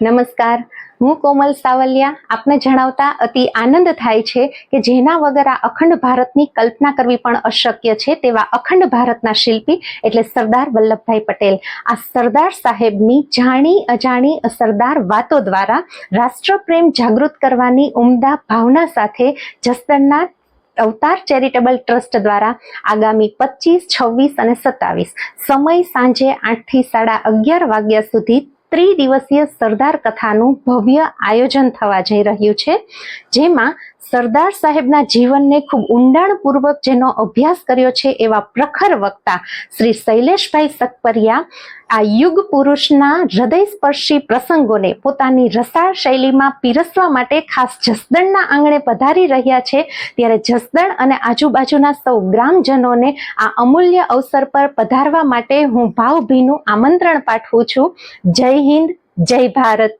નમસ્કાર. હું કોમલ સાવલિયા. આપને જણાવતા અતિ આનંદ થાય છે કે જેના વગર આ અખંડ ભારતની કલ્પના કરવી પણ અશક્ય છે તેવા અખંડ ભારતના શિલ્પી એટલે સરદાર વલ્લભભાઈ પટેલ. આ સરદાર સાહેબની જાણી અજાણી સરદાર વાતો દ્વારા રાષ્ટ્રપ્રેમ જાગૃત કરવાની ઉમદા ભાવના સાથે જસદણના અવતાર ચેરિટેબલ ટ્રસ્ટ દ્વારા આગામી પચીસ, છવ્વીસ અને સત્તાવીસ સમય સાંજે આઠથી સાડા અગિયાર વાગ્યા સુધી ત્રિદિવસીય સરદાર કથાનું ભવ્ય આયોજન થવા જઈ રહ્યું છે જેમાં સરદાર સાહેબના જીવનને ખૂબ ઊંડાણપૂર્વક જેનો અભ્યાસ કર્યો છે એવા પ્રખર વક્તા શ્રી શૈલેષભાઈ સકપરિયા આ યુગ પુરુષના હૃદયસ્પર્શી પ્રસંગોને પોતાની રસાળ શૈલીમાં પીરસવા માટે ખાસ જસદણના આંગણે પધારી રહ્યા છે. ત્યારે જસદણ અને આજુબાજુના સૌ ગ્રામજનોને આ અમૂલ્ય અવસર પર પધારવા માટે હું ભાવભીનું આમંત્રણ પાઠવું છું. જય હિન્દ, જય ભારત.